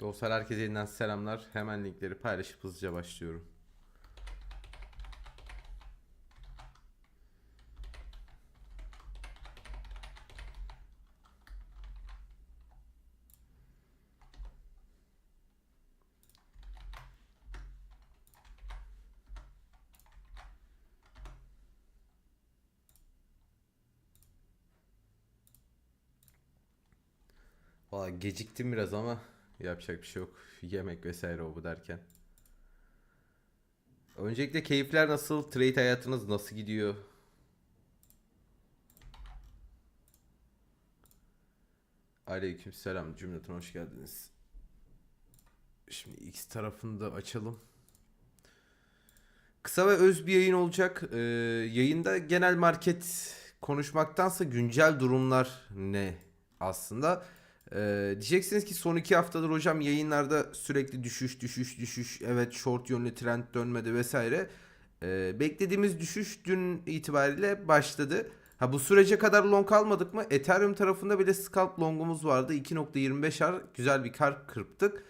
Dostlar herkese yeniden selamlar. Hemen linkleri paylaşıp hızlıca başlıyorum. Valla geciktim biraz ama yapacak bir şey yok. Yemek vesaire o bu derken. Öncelikle keyifler nasıl? Trade hayatınız nasıl gidiyor? Aleykümselam cümleten hoş geldiniz. Şimdi X tarafını da açalım. Kısa ve öz bir yayın olacak. Ee, yayında genel market konuşmaktansa güncel durumlar ne aslında? Ee, diyeceksiniz ki son iki haftadır hocam yayınlarda sürekli düşüş düşüş düşüş evet short yönlü trend dönmedi vesaire. Ee, beklediğimiz düşüş dün itibariyle başladı. Ha bu sürece kadar long almadık mı? Ethereum tarafında bile scalp longumuz vardı. 2.25R güzel bir kar kırptık.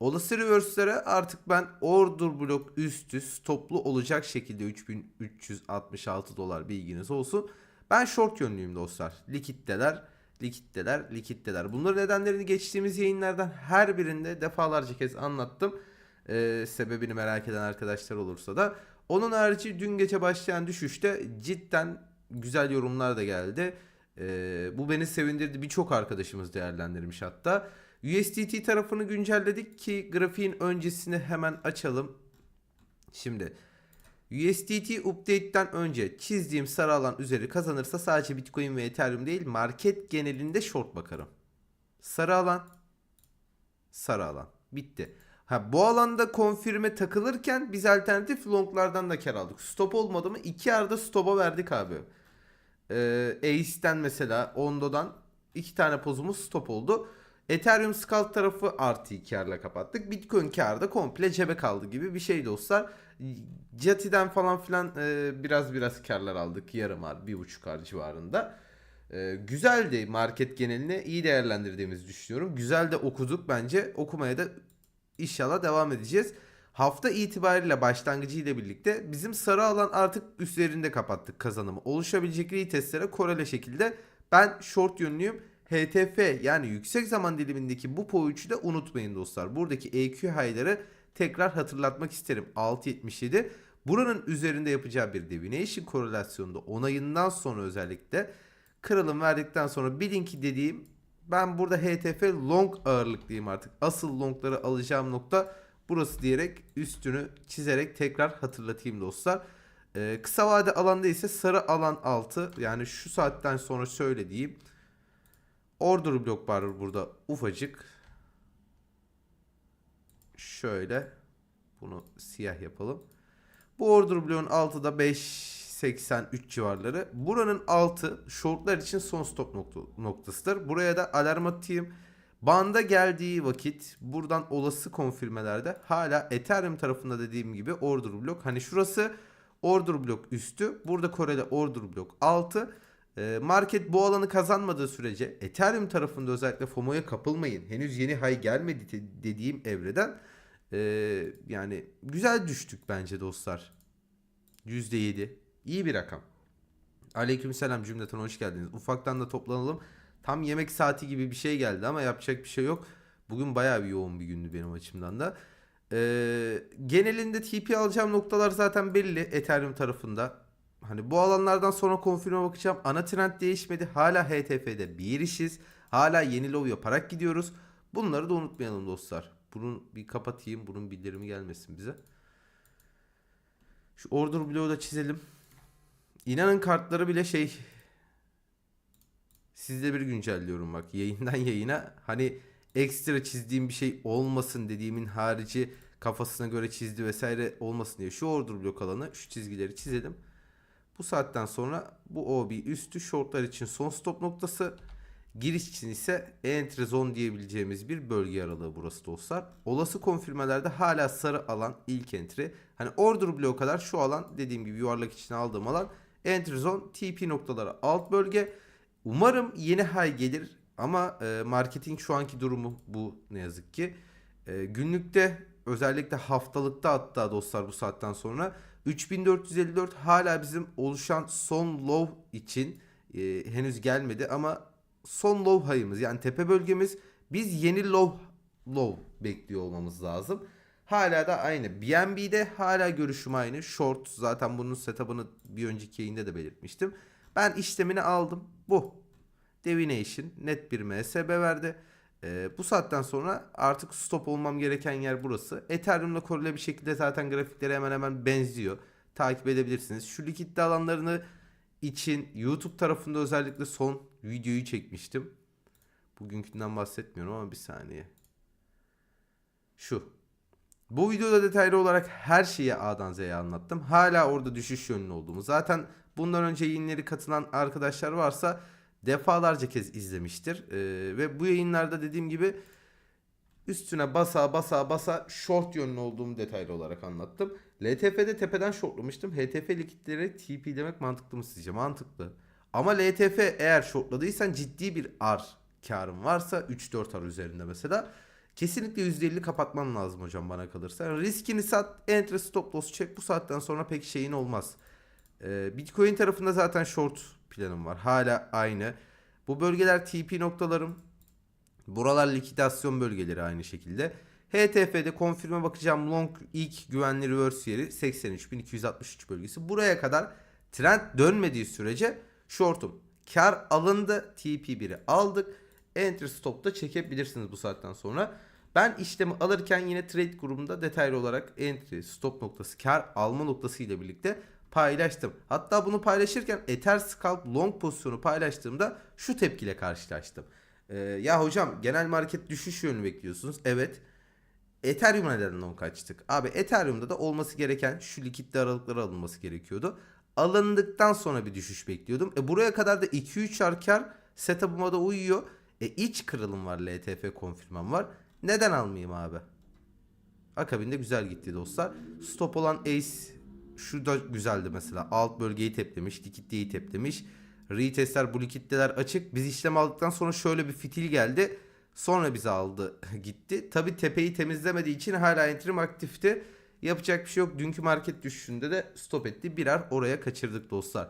Olası reverse'lere artık ben order blok üstü stoplu olacak şekilde 3366 dolar bilginiz olsun. Ben short yönlüyüm dostlar. Likitteler, likitteler, likitteler. Bunların nedenlerini geçtiğimiz yayınlardan her birinde defalarca kez anlattım. Ee, sebebini merak eden arkadaşlar olursa da. Onun harici dün gece başlayan düşüşte cidden güzel yorumlar da geldi. Ee, bu beni sevindirdi. Birçok arkadaşımız değerlendirmiş hatta. USDT tarafını güncelledik ki grafiğin öncesini hemen açalım. Şimdi USDT update'ten önce çizdiğim sarı alan üzeri kazanırsa sadece Bitcoin ve Ethereum değil market genelinde short bakarım. Sarı alan, sarı alan. Bitti. Ha bu alanda konfirme takılırken biz alternatif longlardan da kar aldık. Stop olmadı mı? İki arada stop'a verdik abi. Ee, Ace'den mesela Ondo'dan iki tane pozumuz stop oldu. Ethereum Scalp tarafı artı karla kapattık. Bitcoin karda komple cebe kaldı gibi bir şey dostlar. Jati'den falan filan e, biraz biraz karlar aldık. Yarım ar, bir buçuk ar civarında. E, güzeldi market geneline iyi değerlendirdiğimizi düşünüyorum. Güzel de okuduk bence. Okumaya da inşallah devam edeceğiz. Hafta itibariyle başlangıcı ile birlikte bizim sarı alan artık üzerinde kapattık kazanımı. Oluşabilecek retestlere korele şekilde ben short yönlüyüm. HTF yani yüksek zaman dilimindeki bu poğuçu da unutmayın dostlar. Buradaki EQ high'ları tekrar hatırlatmak isterim. 6.77 buranın üzerinde yapacağı bir divination korelasyonunda onayından sonra özellikle kırılım verdikten sonra bilin ki dediğim ben burada HTF long ağırlıklıyım artık. Asıl longları alacağım nokta burası diyerek üstünü çizerek tekrar hatırlatayım dostlar. Ee, kısa vade alanda ise sarı alan altı yani şu saatten sonra şöyle diyeyim. Order blok var burada ufacık. Şöyle bunu siyah yapalım. Bu order bloğun altı da 5.83 civarları. Buranın altı shortlar için son stop nokta, noktasıdır. Buraya da alarm atayım. Banda geldiği vakit buradan olası konfirmelerde hala Ethereum tarafında dediğim gibi order blok. Hani şurası order blok üstü. Burada Kore'de order blok altı. Ee, market bu alanı kazanmadığı sürece Ethereum tarafında özellikle FOMO'ya kapılmayın. Henüz yeni high gelmedi de- dediğim evreden ee, yani güzel düştük bence dostlar. %7. İyi bir rakam. Aleykümselam cümleten hoş geldiniz. Ufaktan da toplanalım. Tam yemek saati gibi bir şey geldi ama yapacak bir şey yok. Bugün bayağı bir yoğun bir gündü benim açımdan da. Ee, genelinde TP alacağım noktalar zaten belli Ethereum tarafında. Hani bu alanlardan sonra konfirme bakacağım. Ana trend değişmedi. Hala HTF'de bir işiz. Hala yeni low yaparak gidiyoruz. Bunları da unutmayalım dostlar. Bunun bir kapatayım. Bunun bildirimi gelmesin bize. Şu order bloğu da çizelim. İnanın kartları bile şey sizde bir güncelliyorum bak yayından yayına. Hani ekstra çizdiğim bir şey olmasın dediğimin harici kafasına göre çizdi vesaire olmasın diye şu order blok alanı şu çizgileri çizelim. Bu saatten sonra bu OB üstü shortlar için son stop noktası. Giriş için ise entry zone diyebileceğimiz bir bölge aralığı burası dostlar. Olası konfirmelerde hala sarı alan ilk entry. Hani order bloğu kadar şu alan dediğim gibi yuvarlak içine aldığım alan entry zone TP noktaları alt bölge. Umarım yeni high gelir ama e, marketing şu anki durumu bu ne yazık ki. E, günlükte özellikle haftalıkta hatta dostlar bu saatten sonra 3454 hala bizim oluşan son low için e, henüz gelmedi ama son low high'ımız yani tepe bölgemiz biz yeni low low bekliyor olmamız lazım. Hala da aynı. BNB'de hala görüşüm aynı. Short zaten bunun setup'ını bir önceki yayında da belirtmiştim. Ben işlemini aldım. Bu. Divination net bir MSB verdi. Ee, bu saatten sonra artık stop olmam gereken yer burası. Ethereum'la korele bir şekilde zaten grafikleri hemen hemen benziyor. Takip edebilirsiniz. Şu likidite alanlarını için YouTube tarafında özellikle son videoyu çekmiştim. Bugünkünden bahsetmiyorum ama bir saniye. Şu. Bu videoda detaylı olarak her şeyi A'dan Z'ye anlattım. Hala orada düşüş yönlü olduğumu. Zaten bundan önce yayınları katılan arkadaşlar varsa defalarca kez izlemiştir. Ee, ve bu yayınlarda dediğim gibi üstüne basa basa basa short yönlü olduğumu detaylı olarak anlattım. LTF'de tepeden shortlamıştım. HTF likitleri TP demek mantıklı mı sizce? Mantıklı. Ama LTF eğer shortladıysan ciddi bir R karın varsa 3-4 R üzerinde mesela kesinlikle %50 kapatman lazım hocam bana kalırsa. Yani riskini sat, entry stop loss çek bu saatten sonra pek şeyin olmaz. Ee, Bitcoin tarafında zaten short planım var. Hala aynı. Bu bölgeler TP noktalarım. Buralar likidasyon bölgeleri aynı şekilde. HTF'de konfirme bakacağım long ilk güvenli reverse yeri 83.263 bölgesi. Buraya kadar trend dönmediği sürece shortum. Kar alındı. TP1'i aldık. Entry stop'ta çekebilirsiniz bu saatten sonra. Ben işlemi alırken yine trade grubunda detaylı olarak entry, stop noktası, kar alma noktası ile birlikte paylaştım. Hatta bunu paylaşırken Ether Scalp long pozisyonu paylaştığımda şu tepkiyle karşılaştım. Ee, ya hocam genel market düşüş yönü bekliyorsunuz. Evet. Ethereum'a neden long kaçtık? Abi Ethereum'da da olması gereken şu likitte aralıkları alınması gerekiyordu. Alındıktan sonra bir düşüş bekliyordum. E buraya kadar da 2-3 arkar setup'ıma da uyuyor. E iç kırılım var LTF konfirmam var. Neden almayayım abi? Akabinde güzel gitti dostlar. Stop olan Ace şu da güzeldi mesela. Alt bölgeyi teplemiş, likitliği teplemiş. Retestler bu likitteler açık. Biz işlem aldıktan sonra şöyle bir fitil geldi. Sonra bizi aldı gitti. Tabi tepeyi temizlemediği için hala entrim aktifti. Yapacak bir şey yok. Dünkü market düşüşünde de stop etti. Birer oraya kaçırdık dostlar.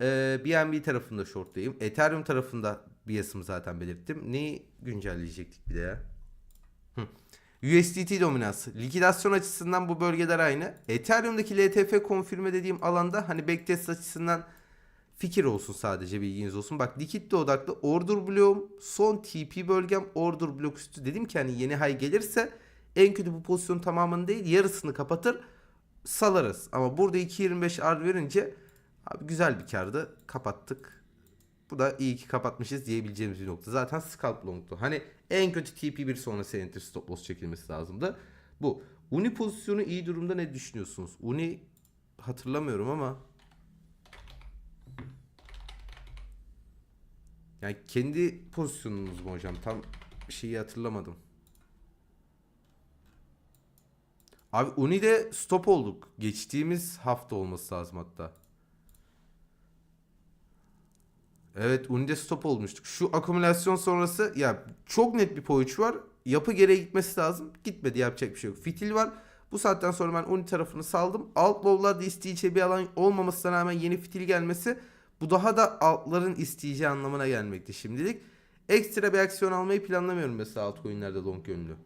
Ee, BNB tarafında shortlayayım. Ethereum tarafında bias'ımı zaten belirttim. Neyi güncelleyecektik bir de ya? Hı. USDT dominansı. Likidasyon açısından bu bölgeler aynı. Ethereum'daki LTF konfirme dediğim alanda hani backtest açısından fikir olsun sadece bilginiz olsun. Bak likitte odaklı order bloğum son TP bölgem order blok üstü dedim ki hani yeni high gelirse en kötü bu pozisyonun tamamını değil yarısını kapatır salarız. Ama burada 2.25 R verince abi güzel bir kardı kapattık. Bu da iyi ki kapatmışız diyebileceğimiz bir nokta. Zaten scalp long'tu. Hani en kötü TP1 sonrası enter stop loss çekilmesi lazımdı. Bu. Uni pozisyonu iyi durumda ne düşünüyorsunuz? Uni hatırlamıyorum ama yani kendi pozisyonunuz mu hocam? Tam şeyi hatırlamadım. Abi Uni'de stop olduk. Geçtiğimiz hafta olması lazım hatta. Evet Uni'de stop olmuştuk. Şu akümülasyon sonrası ya çok net bir poğuç var. Yapı gereği gitmesi lazım. Gitmedi yapacak bir şey yok. Fitil var. Bu saatten sonra ben Uni tarafını saldım. Alt low'larda isteyeceği bir alan olmamasına rağmen yeni fitil gelmesi bu daha da altların isteyeceği anlamına gelmekte şimdilik. Ekstra bir aksiyon almayı planlamıyorum mesela altcoin'lerde long yönlü.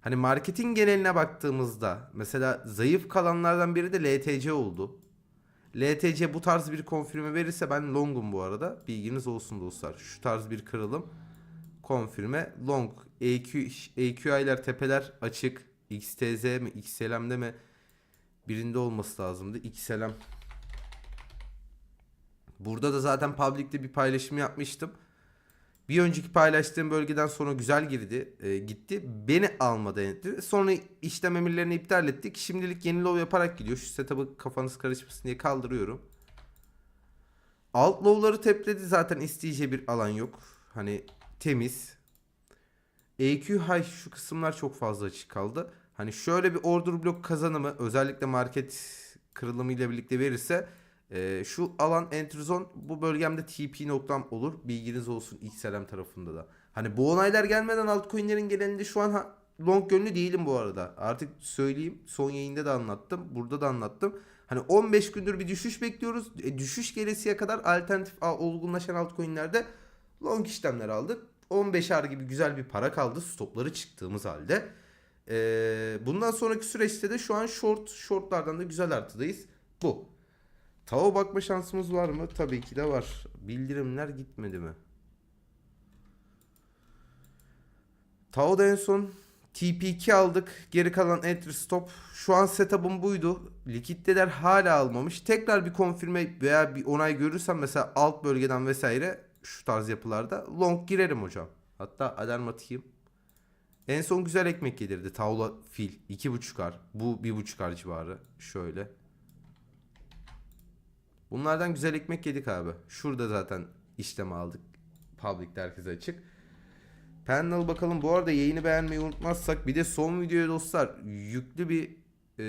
Hani marketin geneline baktığımızda mesela zayıf kalanlardan biri de LTC oldu. LTC bu tarz bir konfirme verirse ben longum bu arada. Bilginiz olsun dostlar. Şu tarz bir kırılım konfirme long EQ EQI'ler tepeler açık. XTZ mi XLM'de mi birinde olması lazımdı. XLM Burada da zaten public'te bir paylaşım yapmıştım. Bir önceki paylaştığım bölgeden sonra güzel girdi, e, gitti. Beni almadı etti. Sonra işlem emirlerini iptal ettik. Şimdilik yeni low yaparak gidiyor. Şu setup'ı kafanız karışmasın diye kaldırıyorum. Alt low'ları tepledi zaten isteyeceği bir alan yok. Hani temiz. EQ high şu kısımlar çok fazla açık kaldı. Hani şöyle bir order blok kazanımı özellikle market kırılımı ile birlikte verirse e, şu alan entry zone bu bölgemde TP noktam olur. Bilginiz olsun XLM tarafında da. Hani bu onaylar gelmeden altcoin'lerin genelinde şu an ha- long yönlü değilim bu arada. Artık söyleyeyim. Son yayında da anlattım. Burada da anlattım. Hani 15 gündür bir düşüş bekliyoruz. E, düşüş gelesiye kadar alternatif olgunlaşan altcoin'lerde long işlemler aldık. 15'er gibi güzel bir para kaldı stopları çıktığımız halde. Ee, bundan sonraki süreçte de şu an short shortlardan da güzel artıdayız. Bu. Tao bakma şansımız var mı? Tabii ki de var. Bildirimler gitmedi mi? Tao'da en son TP2 aldık. Geri kalan entry stop. Şu an setup'ım buydu. Likitteler hala almamış. Tekrar bir konfirme veya bir onay görürsem mesela alt bölgeden vesaire şu tarz yapılarda long girerim hocam. Hatta alarm atayım. En son güzel ekmek yedirdi. Tavla fil. 2.5'ar. Bu 1.5'ar civarı. Şöyle. Bunlardan güzel ekmek yedik abi. Şurada zaten işlem aldık. Public'te herkese açık. Panel bakalım. Bu arada yayını beğenmeyi unutmazsak bir de son videoya dostlar yüklü bir e,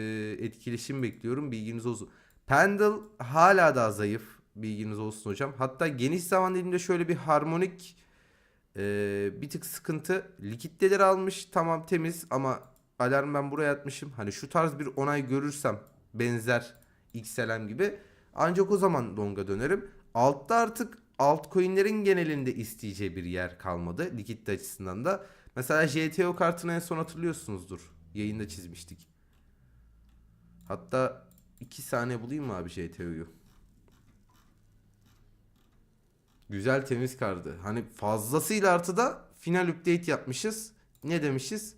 etkileşim bekliyorum. Bilginiz olsun. Pendle hala daha zayıf. Bilginiz olsun hocam. Hatta geniş zaman diliminde şöyle bir harmonik e, bir tık sıkıntı. Likitteleri almış. Tamam temiz ama alarm ben buraya atmışım. Hani şu tarz bir onay görürsem benzer XLM gibi ancak o zaman longa dönerim. Altta artık altcoin'lerin genelinde isteyeceği bir yer kalmadı likitte açısından da. Mesela JTO kartını en son hatırlıyorsunuzdur. Yayında çizmiştik. Hatta 2 saniye bulayım mı abi JTO'yu? Güzel temiz kardı. Hani fazlasıyla artıda final update yapmışız. Ne demişiz?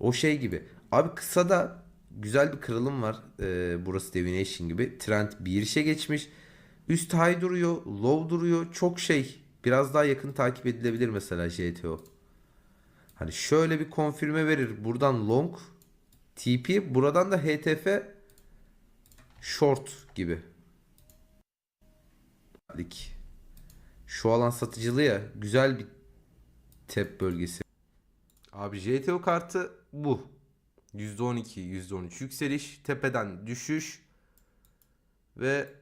O şey gibi. Abi kısada güzel bir kırılım var. Ee, burası Divination gibi. Trend bir işe geçmiş. Üst high duruyor. Low duruyor. Çok şey. Biraz daha yakın takip edilebilir mesela JTO. Hani şöyle bir konfirme verir. Buradan long TP. Buradan da HTF short gibi. Şu alan satıcılığı ya. Güzel bir tep bölgesi. Abi JTO kartı bu. %12, %13 yükseliş, tepeden düşüş ve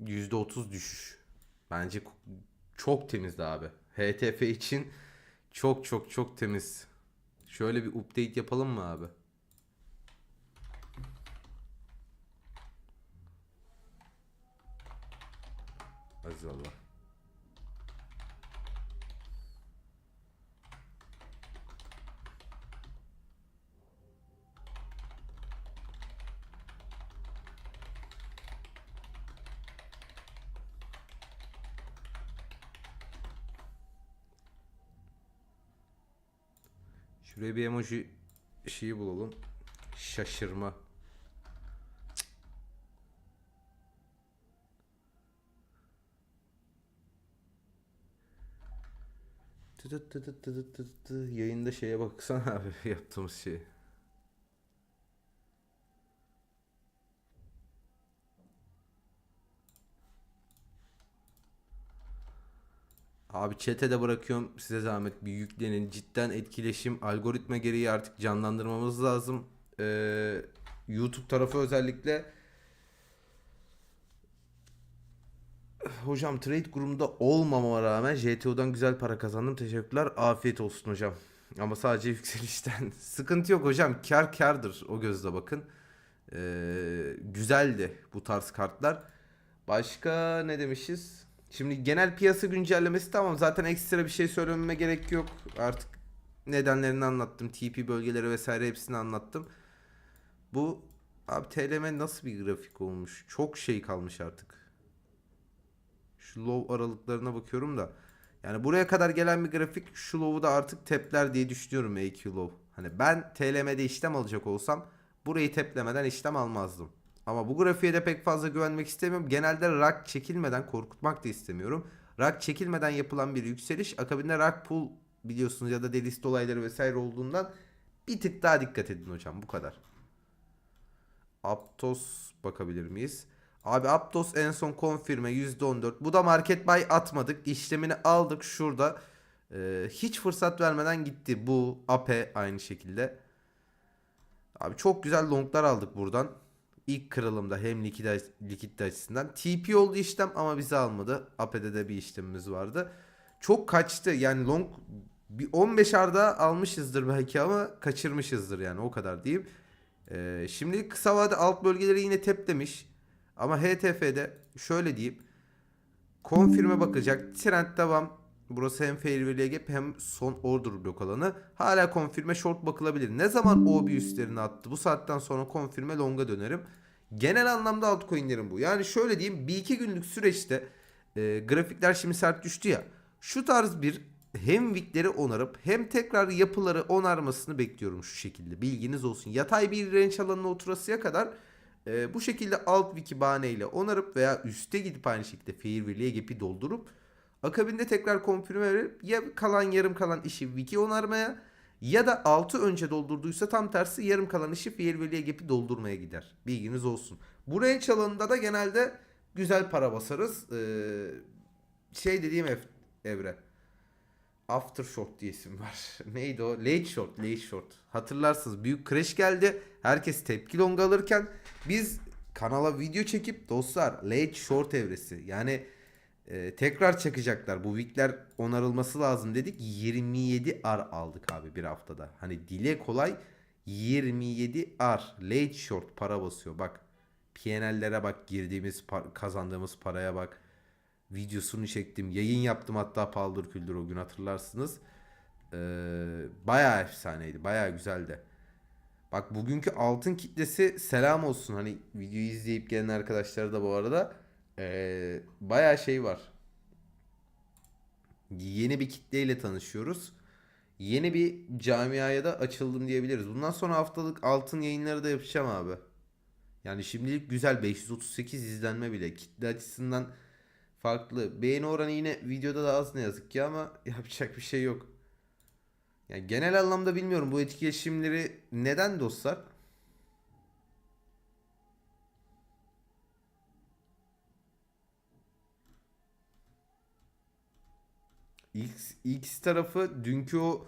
%30 düşüş. Bence çok temizdi abi. HTF için çok çok çok temiz. Şöyle bir update yapalım mı abi? Aziz Şuraya bir emoji şeyi bulalım. Şaşırma. Tıtıt tıtıt tıtıt tıtıt tı. Yayında şeye baksana abi yaptığımız şey. Abi chat'e de bırakıyorum size zahmet bir yüklenin. Cidden etkileşim algoritma gereği artık canlandırmamız lazım. Ee, YouTube tarafı özellikle Hocam trade grubunda olmamama rağmen JTO'dan güzel para kazandım. Teşekkürler. Afiyet olsun hocam. Ama sadece yükselişten. Sıkıntı yok hocam. Kar kardır. O gözle bakın. Ee, güzeldi bu tarz kartlar. Başka ne demişiz? Şimdi genel piyasa güncellemesi tamam. Zaten ekstra bir şey söylememe gerek yok. Artık nedenlerini anlattım. TP bölgeleri vesaire hepsini anlattım. Bu abi TLM nasıl bir grafik olmuş? Çok şey kalmış artık. Şu low aralıklarına bakıyorum da. Yani buraya kadar gelen bir grafik şu low'u da artık tepler diye düşünüyorum AQ low. Hani ben TLM'de işlem alacak olsam burayı teplemeden işlem almazdım. Ama bu grafiğe de pek fazla güvenmek istemiyorum. Genelde rak çekilmeden korkutmak da istemiyorum. Rak çekilmeden yapılan bir yükseliş akabinde rak pull biliyorsunuz ya da delist olayları vesaire olduğundan bir tık daha dikkat edin hocam bu kadar. Aptos bakabilir miyiz? Abi Aptos en son konfirme %14. Bu da market buy atmadık. İşlemini aldık şurada. Ee, hiç fırsat vermeden gitti. Bu APE aynı şekilde. Abi çok güzel longlar aldık buradan. İlk kırılımda hem likit, likitte açısından. TP oldu işlem ama bizi almadı. APE'de de bir işlemimiz vardı. Çok kaçtı. Yani long bir 15 arda almışızdır belki ama kaçırmışızdır yani o kadar diyeyim. Ee, şimdi kısa vade alt bölgeleri yine tep demiş. Ama HTF'de şöyle diyeyim. Konfirme bakacak. Trend devam. Burası hem fair gap hem son order blok alanı. Hala konfirme short bakılabilir. Ne zaman o bir üstlerini attı? Bu saatten sonra konfirme longa dönerim. Genel anlamda altcoin'lerim bu. Yani şöyle diyeyim. Bir iki günlük süreçte e, grafikler şimdi sert düştü ya. Şu tarz bir hem wickleri onarıp hem tekrar yapıları onarmasını bekliyorum şu şekilde. Bilginiz olsun. Yatay bir range alanına oturasıya kadar e, bu şekilde alt wiki bahaneyle onarıp veya üste gidip aynı şekilde fair birliğe gap'i doldurup akabinde tekrar konfirme verip ya kalan yarım kalan işi wiki onarmaya ya da altı önce doldurduysa tam tersi yarım kalan işi fair birliğe gap'i doldurmaya gider. Bilginiz olsun. Bu range alanında da genelde güzel para basarız. Ee, şey dediğim ev, evre. After short diye isim var. Neydi o? Late short, late short. Hatırlarsınız büyük crash geldi. Herkes tepki long alırken biz kanala video çekip dostlar late short evresi. Yani e, tekrar çakacaklar. Bu wickler onarılması lazım dedik. 27 ar aldık abi bir haftada. Hani dile kolay 27 ar late short para basıyor. Bak PNL'lere bak girdiğimiz par- kazandığımız paraya bak videosunu çektim. Yayın yaptım hatta paldır küldür o gün hatırlarsınız. Ee, bayağı efsaneydi. Bayağı güzeldi. Bak bugünkü altın kitlesi selam olsun. Hani videoyu izleyip gelen arkadaşlar da bu arada ee, bayağı şey var. Yeni bir kitleyle tanışıyoruz. Yeni bir camiaya da açıldım diyebiliriz. Bundan sonra haftalık altın yayınları da yapacağım abi. Yani şimdilik güzel 538 izlenme bile. Kitle açısından farklı. Beğeni oranı yine videoda da az ne yazık ki ama yapacak bir şey yok. Yani genel anlamda bilmiyorum bu etkileşimleri neden dostlar? X, X tarafı dünkü o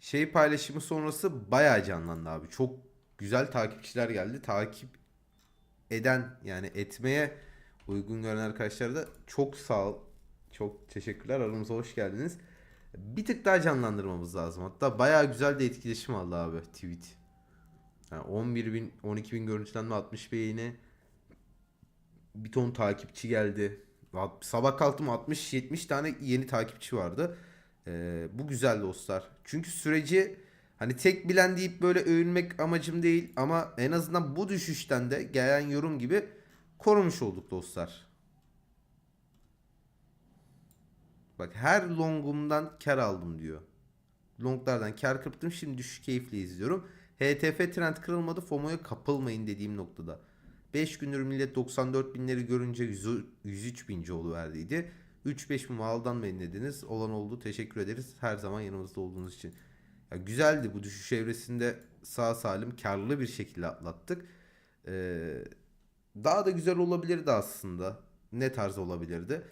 şey paylaşımı sonrası bayağı canlandı abi. Çok güzel takipçiler geldi. Takip eden yani etmeye uygun gören arkadaşlar da çok sağ ol. Çok teşekkürler. Aramıza hoş geldiniz. Bir tık daha canlandırmamız lazım. Hatta bayağı güzel de etkileşim aldı abi tweet. Yani 11 bin, 12 bin görüntülenme, 60 beğeni. Bir ton takipçi geldi. Sabah kalktım 60-70 tane yeni takipçi vardı. Ee, bu güzel dostlar. Çünkü süreci hani tek bilen deyip böyle övünmek amacım değil ama en azından bu düşüşten de gelen yorum gibi korumuş olduk dostlar. Bak her longumdan kar aldım diyor. Longlardan kar kırptım şimdi düşüş keyifle izliyorum. HTF trend kırılmadı FOMO'ya kapılmayın dediğim noktada. 5 gündür millet 94 binleri görünce 100, 103 binci verdiydi. 3-5 bin aldanmayın dediniz. Olan oldu. Teşekkür ederiz. Her zaman yanımızda olduğunuz için. Ya güzeldi bu düşüş evresinde sağ salim karlı bir şekilde atlattık. Ee, daha da güzel olabilirdi aslında. Ne tarz olabilirdi?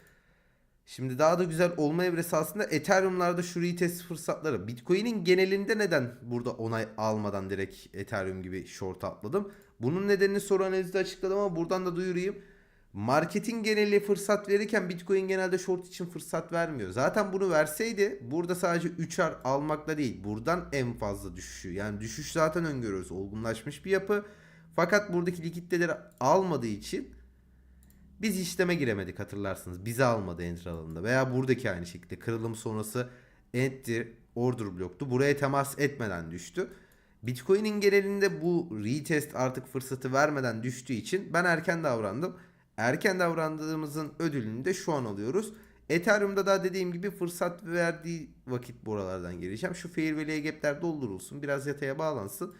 Şimdi daha da güzel olma evresi aslında Ethereum'larda şu retest fırsatları. Bitcoin'in genelinde neden burada onay almadan direkt Ethereum gibi short atladım? Bunun nedenini soru analizde açıkladım ama buradan da duyurayım. Marketin geneli fırsat verirken Bitcoin genelde short için fırsat vermiyor. Zaten bunu verseydi burada sadece 3'er almakla değil buradan en fazla düşüşü. Yani düşüş zaten öngörüyoruz. Olgunlaşmış bir yapı. Fakat buradaki likitleri almadığı için biz işleme giremedik hatırlarsınız. Bizi almadı entry alanında. Veya buradaki aynı şekilde kırılım sonrası entry order bloktu. Buraya temas etmeden düştü. Bitcoin'in genelinde bu retest artık fırsatı vermeden düştüğü için ben erken davrandım. Erken davrandığımızın ödülünü de şu an alıyoruz. Ethereum'da da dediğim gibi fırsat verdiği vakit buralardan geleceğim. Şu fair value gap'ler doldurulsun. Biraz yataya bağlansın.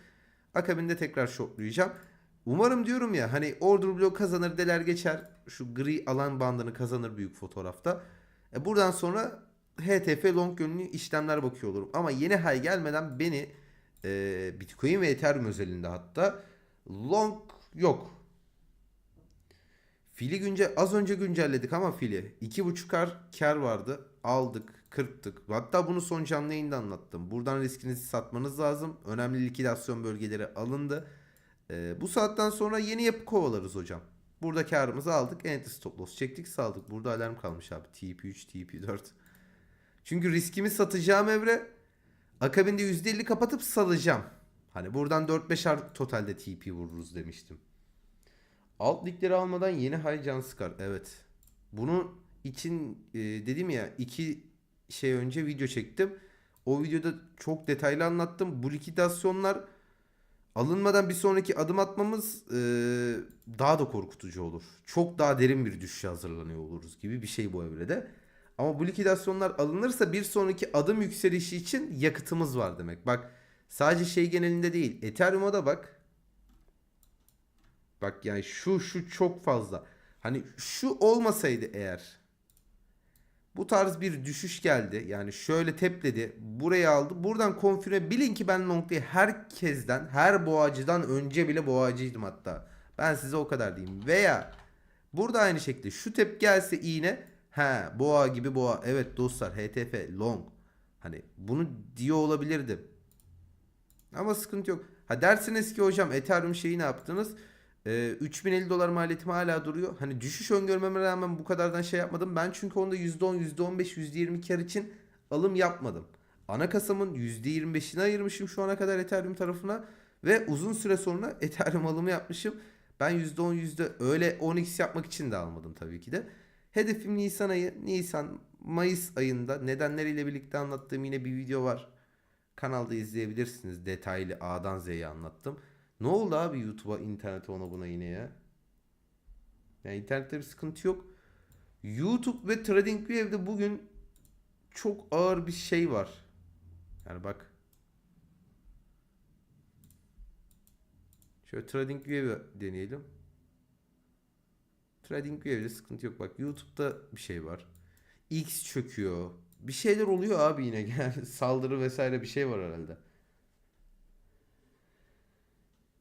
Akabinde tekrar shortlayacağım. Umarım diyorum ya hani order block kazanır deler geçer. Şu gri alan bandını kazanır büyük fotoğrafta. E buradan sonra HTF long yönlü işlemler bakıyor olurum. Ama yeni hay gelmeden beni e, Bitcoin ve Ethereum özelinde hatta long yok. Fili günce az önce güncelledik ama fili 2.5 kar kar vardı. Aldık, kırptık. Hatta bunu son canlı yayında anlattım. Buradan riskinizi satmanız lazım. Önemli likidasyon bölgeleri alındı. Ee, bu saatten sonra yeni yapı kovalarız hocam. Burada karımızı aldık. Enter stop loss çektik saldık. Burada alarm kalmış abi. TP3, TP4. Çünkü riskimi satacağım evre Akabinde %50 kapatıp salacağım. Hani buradan 4-5'er totalde TP vururuz demiştim. Alt ligleri almadan yeni high can sıkar. Evet. Bunun için e, dedim ya iki şey önce video çektim. O videoda çok detaylı anlattım. Bu likidasyonlar alınmadan bir sonraki adım atmamız e, daha da korkutucu olur. Çok daha derin bir düşüşe hazırlanıyor oluruz gibi bir şey bu evrede. Ama bu likidasyonlar alınırsa bir sonraki adım yükselişi için yakıtımız var demek. Bak sadece şey genelinde değil. Ethereum'a da bak. Bak yani şu şu çok fazla. Hani şu olmasaydı eğer bu tarz bir düşüş geldi. Yani şöyle tepledi. Burayı aldı. Buradan konfirme bilin ki ben Long'da herkesten, her boğacıdan önce bile boğacıydım hatta. Ben size o kadar diyeyim. Veya burada aynı şekilde şu tep gelse iğne. He boğa gibi boğa. Evet dostlar HTF long. Hani bunu diyor olabilirdim. Ama sıkıntı yok. Ha dersiniz ki hocam Ethereum şeyi ne yaptınız? Ee, 3050 dolar maliyetim hala duruyor. Hani düşüş öngörmeme rağmen bu kadardan şey yapmadım. Ben çünkü onda %10, %15, %20 kar için alım yapmadım. Ana kasamın %25'ini ayırmışım şu ana kadar Ethereum tarafına. Ve uzun süre sonra Ethereum alımı yapmışım. Ben %10, yüzde öyle 10x yapmak için de almadım tabii ki de. Hedefim Nisan ayı. Nisan, Mayıs ayında nedenleriyle birlikte anlattığım yine bir video var. Kanalda izleyebilirsiniz. Detaylı A'dan Z'ye anlattım. Ne oldu abi YouTube'a, internete ona buna yine ya? Yani internette bir sıkıntı yok. YouTube ve TradingView'de bugün çok ağır bir şey var. Yani bak. Şöyle TradingView'e deneyelim. TradingView'de sıkıntı yok. Bak YouTube'da bir şey var. X çöküyor. Bir şeyler oluyor abi yine. Saldırı vesaire bir şey var herhalde.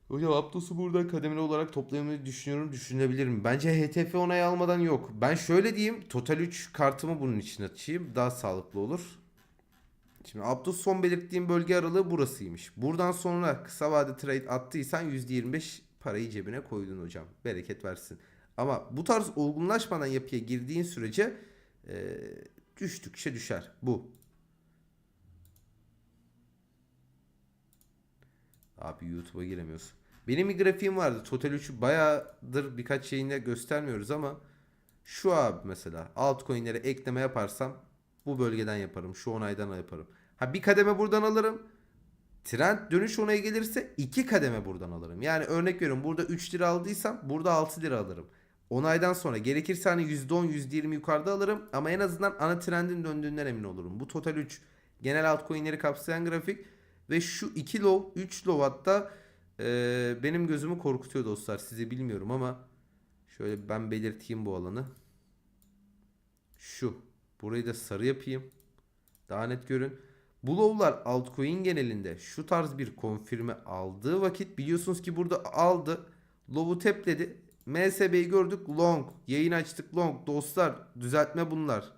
Hocam Aptos'u buradan kademeli olarak toplamayı düşünüyorum. Düşünebilir mi? Bence HTF onayı almadan yok. Ben şöyle diyeyim. Total 3 kartımı bunun için açayım. Daha sağlıklı olur. Şimdi Aptos son belirttiğim bölge aralığı burasıymış. Buradan sonra kısa vade trade attıysan %25 parayı cebine koydun hocam. Bereket versin. Ama bu tarz olgunlaşmadan yapıya girdiğin sürece e, düştükçe düşer. Bu. Abi YouTube'a giremiyorsun. Benim bir grafiğim vardı. Total 3'ü bayağıdır birkaç şeyinde göstermiyoruz ama şu abi mesela altcoin'lere ekleme yaparsam bu bölgeden yaparım. Şu onaydan yaparım. Ha bir kademe buradan alırım. Trend dönüş onayı gelirse iki kademe buradan alırım. Yani örnek veriyorum burada 3 lira aldıysam burada 6 lira alırım. Onaydan sonra gerekirse hani %10 %20 yukarıda alırım ama en azından ana trendin döndüğünden emin olurum. Bu total 3 genel altcoin'leri kapsayan grafik ve şu 2 low 3 low hatta e, benim gözümü korkutuyor dostlar. Sizi bilmiyorum ama şöyle ben belirteyim bu alanı. Şu. Burayı da sarı yapayım. Daha net görün. Bu low'lar altcoin genelinde şu tarz bir konfirme aldığı vakit biliyorsunuz ki burada aldı. Low'u tepledi. MSB'yi gördük long. Yayın açtık long. Dostlar düzeltme bunlar.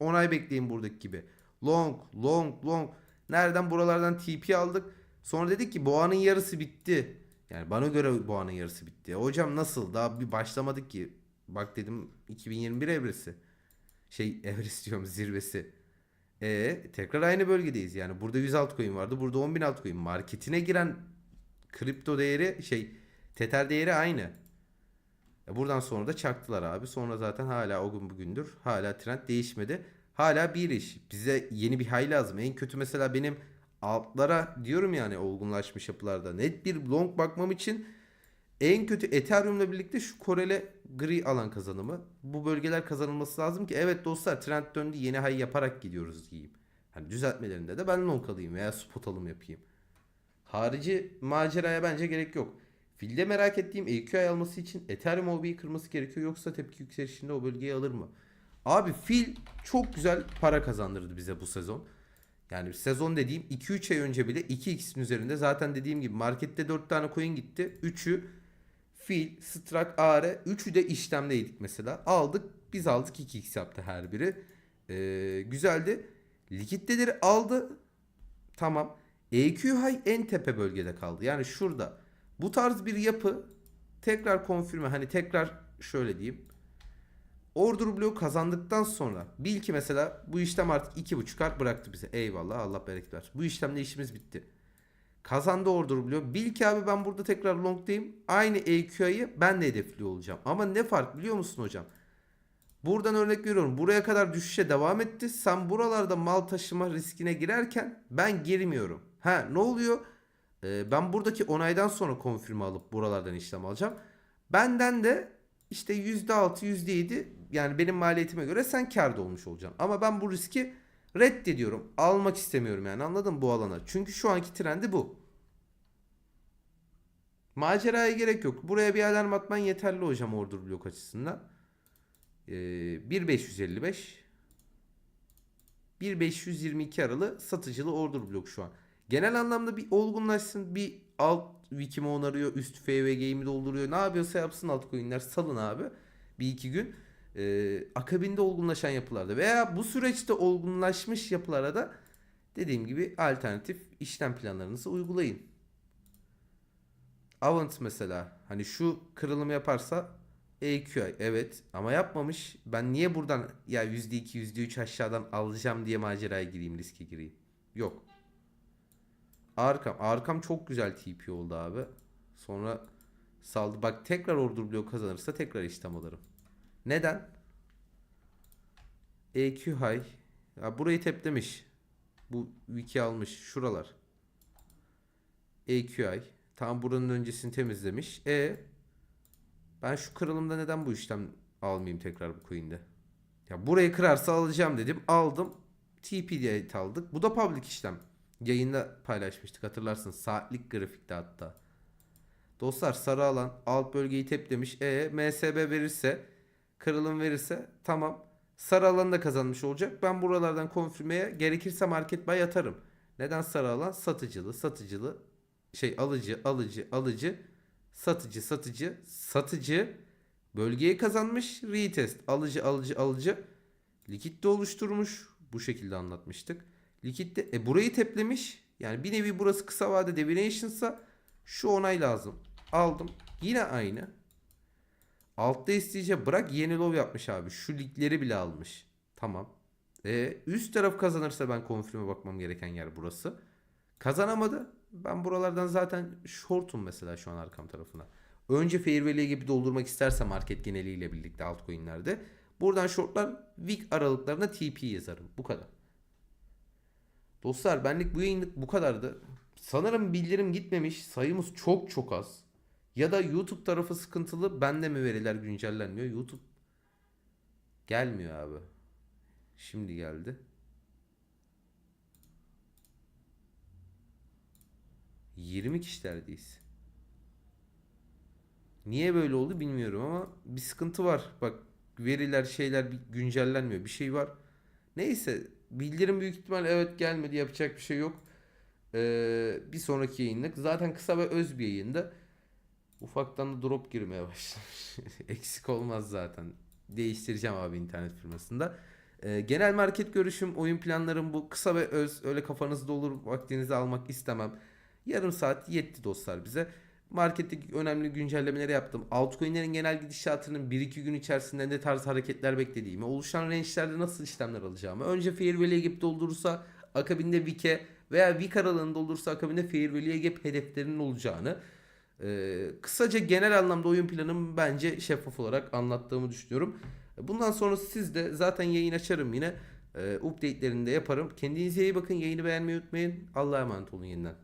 Onay bekleyin buradaki gibi. Long, long, long. Nereden buralardan TP aldık. Sonra dedik ki boğanın yarısı bitti. Yani bana göre boğanın yarısı bitti. Hocam nasıl? Daha bir başlamadık ki. Bak dedim 2021 evresi. Şey evresi diyorum zirvesi. E tekrar aynı bölgedeyiz. Yani burada 100 altcoin vardı. Burada 10.000 altcoin. Marketine giren kripto değeri şey Tether değeri aynı. E buradan sonra da çaktılar abi. Sonra zaten hala o gün bugündür. Hala trend değişmedi. Hala bir iş. Bize yeni bir hay lazım. En kötü mesela benim altlara diyorum yani olgunlaşmış yapılarda net bir long bakmam için en kötü Ethereum'la birlikte şu Korele gri alan kazanımı. Bu bölgeler kazanılması lazım ki evet dostlar trend döndü yeni hay yaparak gidiyoruz diyeyim. Hani düzeltmelerinde de ben long alayım veya spot alım yapayım. Harici maceraya bence gerek yok. Filde merak ettiğim AQI alması için Ethereum OB'yi kırması gerekiyor yoksa tepki yükselişinde o bölgeyi alır mı? Abi fil çok güzel para kazandırdı bize bu sezon. Yani sezon dediğim 2-3 ay önce bile 2x'in üzerinde zaten dediğim gibi markette 4 tane coin gitti. 3'ü fil, strak, are 3'ü de işlemdeydik mesela. Aldık biz aldık 2x yaptı her biri. Ee, güzeldi. Likitleri aldı. Tamam. EQ high en tepe bölgede kaldı. Yani şurada. Bu tarz bir yapı tekrar konfirme hani tekrar şöyle diyeyim. Order bloğu kazandıktan sonra bil ki mesela bu işlem artık iki buçukar bıraktı bize. Eyvallah Allah bereket versin. Bu işlemle işimiz bitti. Kazandı order bloğu. Bil ki abi ben burada tekrar long'dayım. Aynı EQI'yi ben de hedefliyor olacağım. Ama ne fark biliyor musun hocam? Buradan örnek veriyorum. Buraya kadar düşüşe devam etti. Sen buralarda mal taşıma riskine girerken ben girmiyorum. Ha ne oluyor? Ee, ben buradaki onaydan sonra konfirme alıp buralardan işlem alacağım. Benden de işte %6, %7 yani benim maliyetime göre sen kârda olmuş olacaksın. Ama ben bu riski reddediyorum. Almak istemiyorum yani anladın mı bu alana? Çünkü şu anki trendi bu. Maceraya gerek yok. Buraya bir alarm atman yeterli hocam order blok açısından. Ee, 1555 1522 aralı satıcılı order blok şu an. Genel anlamda bir olgunlaşsın. Bir alt wikimi onarıyor. Üst FVG'yi mi dolduruyor. Ne yapıyorsa yapsın altcoin'ler. Salın abi. Bir iki gün. Ee, akabinde olgunlaşan yapılarda veya bu süreçte olgunlaşmış yapılara da dediğim gibi alternatif işlem planlarınızı uygulayın. Avant mesela hani şu kırılım yaparsa EQI evet ama yapmamış. Ben niye buradan ya %2 %3 aşağıdan alacağım diye maceraya gireyim riske gireyim. Yok. Arkam. Arkam çok güzel TP oldu abi. Sonra saldı. Bak tekrar order bloğu kazanırsa tekrar işlem alırım. Neden? EQ high. Ya burayı teplemiş. Bu wiki almış. Şuralar. EQI. Tam buranın öncesini temizlemiş. E ben şu kırılımda neden bu işlem almayayım tekrar bu coin'de? Ya burayı kırarsa alacağım dedim. Aldım. TP diye aldık. Bu da public işlem. Yayında paylaşmıştık hatırlarsınız. Saatlik grafikte hatta. Dostlar sarı alan alt bölgeyi teplemiş. E MSB verirse kırılım verirse tamam. Sarı alanı da kazanmış olacak. Ben buralardan konfirmeye gerekirse market buy atarım. Neden sarı alan? Satıcılı, satıcılı, şey alıcı, alıcı, alıcı, satıcı, satıcı, satıcı bölgeyi kazanmış. Retest, alıcı, alıcı, alıcı. Likitte oluşturmuş. Bu şekilde anlatmıştık. Likitte e burayı teplemiş. Yani bir nevi burası kısa vade deviation'sa şu onay lazım. Aldım. Yine aynı. Altta isteyeceğim. Bırak yeni low yapmış abi. Şu ligleri bile almış. Tamam. E, üst taraf kazanırsa ben konfirme bakmam gereken yer burası. Kazanamadı. Ben buralardan zaten shortum mesela şu an arkam tarafına. Önce fair value gibi doldurmak isterse market geneliyle birlikte altcoin'lerde. Buradan shortlar week aralıklarına TP yazarım. Bu kadar. Dostlar benlik bu yayınlık bu kadardı. Sanırım bildirim gitmemiş. Sayımız çok çok az. Ya da YouTube tarafı sıkıntılı. Bende mi veriler güncellenmiyor? YouTube gelmiyor abi. Şimdi geldi. Yirmi kişilerdeyiz. Niye böyle oldu bilmiyorum ama bir sıkıntı var. Bak veriler şeyler güncellenmiyor. Bir şey var. Neyse bildirim büyük ihtimal evet gelmedi yapacak bir şey yok. Ee, bir sonraki yayınlık zaten kısa ve öz bir yayında. Ufaktan da drop girmeye başlamış. Eksik olmaz zaten. Değiştireceğim abi internet firmasında. Ee, genel market görüşüm, oyun planlarım bu. Kısa ve öz. Öyle kafanızda olur vaktinizi almak istemem. Yarım saat yetti dostlar bize. Marketteki önemli güncellemeleri yaptım. Altcoin'lerin genel gidişatının 1-2 gün içerisinde ne tarz hareketler beklediğimi, oluşan range'lerde nasıl işlemler alacağımı, önce fair value gap doldurursa akabinde Wick'e veya Wick aralığında olursa akabinde fair value gap hedeflerinin olacağını, ee, kısaca genel anlamda oyun planımı bence şeffaf olarak anlattığımı düşünüyorum. Bundan sonra siz de zaten yayın açarım yine. Ee, update'lerini de yaparım. Kendinize iyi bakın. Yayını beğenmeyi unutmayın. Allah'a emanet olun yeniden.